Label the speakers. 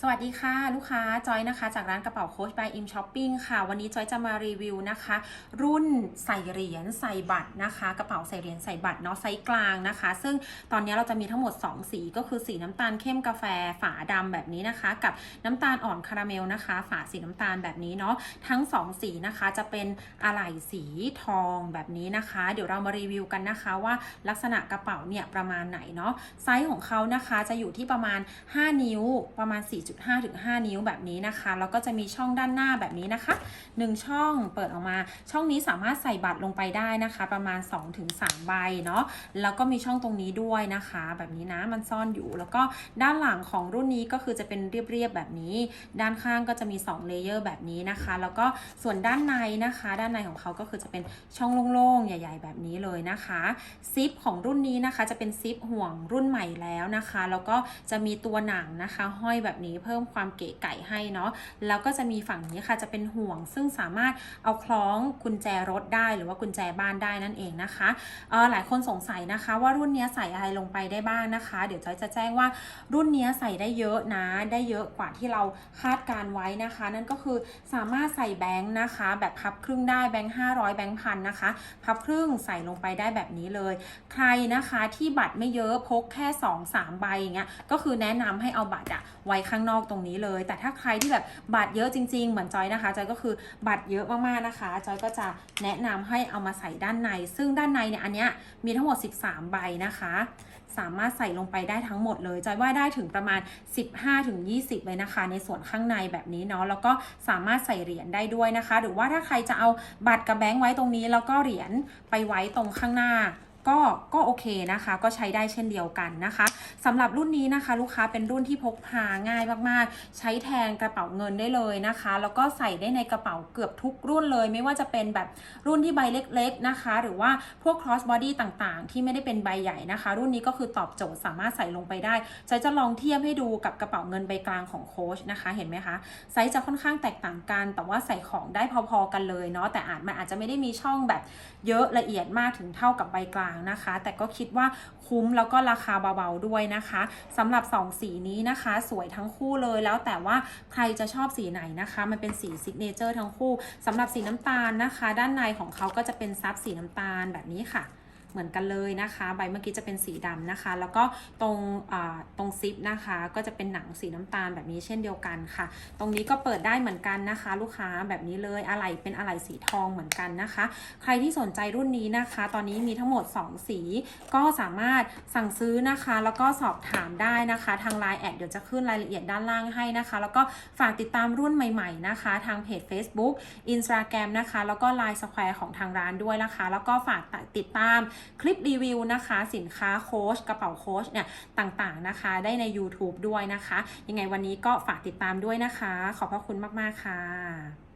Speaker 1: สวัสดีค่ะ ลูกค้าจอยนะคะ จากร้านกระเป๋าโค้ช by im shopping ค่ะ วันนี้จอยจะมารีวิวนะคะ รุ่นใส่เหรียญใส่บัตรนะคะ กระเป๋าใส่เหรียญใส่บัตรเนาะไซส์กลางนะคะ ซึ่งตอนนี้เราจะมีทั้งหมด 2 สีก็คือสีน้ำตาลเข้มกาแฟฝาดำแบบนี้นะคะ กับน้ำตาลอ่อนคาราเมลนะคะ ฝาสีน้ำตาลแบบนี้เนาะทั้ง 2 สีนะคะจะเป็นอะไหล่สีทองแบบนี้นะคะ เดี๋ยวเรามารีวิวกันนะคะว่าลักษณะกระเป๋าเนี่ยประมาณไหนเนาะไซส์ของเขานะคะจะอยู่ที่ประมาณ 5 นิ้วประมาณ4.5ถึง5นิ้วแบบนี้นะคะแล้วก็จะมีช่องด้านหน้าแบบนี้นะคะ 1 ช่องเปิดออกมา ช่องนี้สามารถใส่บัตรลงไปได้นะคะ ประมาณ 2-3ใบเนาะแล้วก็มีช่องตรงนี้ด้วยนะคะ แบบนี้นะมันซ่อนอยู่ แล้วก็ด้านหลังของรุ่นนี้ก็คือจะเป็นเรียบๆแบบนี้ ด้านข้างก็จะมี2เลเยอร์แบบนี้นะคะ แล้วก็ส่วนด้านในนะคะ ด้านในของเขาก็คือจะเป็นช่องโล่งๆใหญ่ ๆ แบบนี้เลยนะคะซิปของรุ่นนี้นะคะจะเป็นซิปห่วงรุ่นใหม่แล้วนะคะ แล้วก็จะมีตัวหนังนะคะ ห้อยแบบนี้เพิ่มความเก๋ไก่ให้เนาะแล้วก็จะมีฝั่งนี้ค่ะจะเป็นห่วง ซึ่งสามารถเอาคล้องกุญแจรถได้หรือว่ากุญแจบ้านได้นั่นเองนะคะเออหลายคนสงสัยนะคะ ว่ารุ่นนี้ใส่อะไรลงไปได้บ้างนะคะ เดี๋ยวจอยจะแจ้งว่ารุ่นนี้ใส่ได้เยอะนะ ได้เยอะกว่าที่เราคาดการไว้นะคะ นั่นก็คือสามารถใส่แบงค์นะคะ แบบพับครึ่งได้แบงค์500 แบงค์พันนะคะ พับครึ่งใส่ลงไปได้แบบนี้เลย ใครนะคะที่บัตรไม่เยอะพกแค่ 2-3 ใบอย่างเงี้ยก็คือแนะนำให้เอาบัตรอะไว้ข้างางนอกตรงนี้เลย แต่ถ้าใครที่แบบบัตรเยอะจริง ๆ เหมือนจอยนะคะจอยก็คือบัตรเยอะมากๆนะคะจอยก็จะแนะนำให้เอามาใส่ด้านใน ซึ่งด้านในเนี่ยอันเนี้ยมีทั้งหมด 13 ใบนะคะ สามารถใส่ลงไปได้ทั้งหมดเลยจอยว่าได้ถึงประมาณ 15-20 เลยนะคะ ในส่วนข้างในแบบนี้เนาะแล้วก็สามารถใส่เหรียญได้ด้วยนะคะ หรือว่าถ้าใครจะเอาบัตรกับแบงค์ไว้ตรงนี้แล้วก็เหรียญไปไว้ตรงข้างหน้า ก็ก็โอเคนะคะ ก็ใช้ได้เช่นเดียวกันนะคะสำหรับรุ่นนี้นะคะ ลูกค้าเป็นรุ่นที่พกพาง่ายมากๆ ใช้แทนกระเป๋าเงินได้เลยนะคะ แล้วก็ใส่ได้ในกระเป๋าเกือบทุกรุ่นเลย ไม่ว่าจะเป็นแบบรุ่นที่ใบเล็กๆนะคะ หรือว่าพวก cross body ต่างๆ ที่ไม่ได้เป็นใบใหญ่นะคะ รุ่นนี้ก็คือตอบโจทย์สามารถใส่ลงไปได้จอยจะลองเทียบให้ดูกับกระเป๋าเงินใบกลางของโค้ชนะคะ เห็นไหมคะไซส์จะค่อนข้างแตกต่างกัน แต่ว่าใส่ของได้พอๆกันเลยเนาะแต่อาจมันอาจจะไม่ได้มีช่องแบบเยอะละเอียดมากถึงเท่ากับใบกลางนะคะ แต่ก็คิดว่าคุ้มแล้วก็ราคาเบาๆด้วยนะคะสำหรับ 2 สีนี้นะคะ สวยทั้งคู่เลยแล้วแต่ว่าใครจะชอบสีไหนนะคะ มันเป็นสีซิกเนเจอร์ทั้งคู่สำหรับสีน้ำตาลนะคะ ด้านในของเขาก็จะเป็นซับสีน้ำตาลแบบนี้ค่ะ เหมือนกันเลยนะคะ ใบเมื่อกี้จะเป็นสีดำนะคะ แล้วก็ตรงตรงซิปนะคะ ก็จะเป็นหนังสีน้ำตาลแบบนี้เช่นเดียวกันค่ะ ตรงนี้ก็เปิดได้เหมือนกันนะคะ ลูกค้าแบบนี้เลยอะไหล่เป็นอะไหล่สีทองเหมือนกันนะคะ ใครที่สนใจรุ่นนี้นะคะ ตอนนี้มีทั้งหมด 2 สี ก็สามารถสั่งซื้อนะคะ แล้วก็สอบถามได้นะคะ ทาง Line แอดเดี๋ยวจะขึ้นรายละเอียดด้านล่างให้นะคะ แล้วก็ฝากติดตามรุ่นใหม่ๆนะคะ ทางเพจ Facebook Instagram นะคะ แล้วก็ Line Square ของทางร้านด้วยนะคะ แล้วก็ฝากติดตามคลิปรีวิวนะคะ สินค้าโค้ชกระเป๋าโค้ชเนี่ยต่างๆนะคะ ได้ใน YouTube ด้วยนะคะ ยังไงวันนี้ก็ฝากติดตามด้วยนะคะ ขอบพระคุณมาก ๆ ค่ะ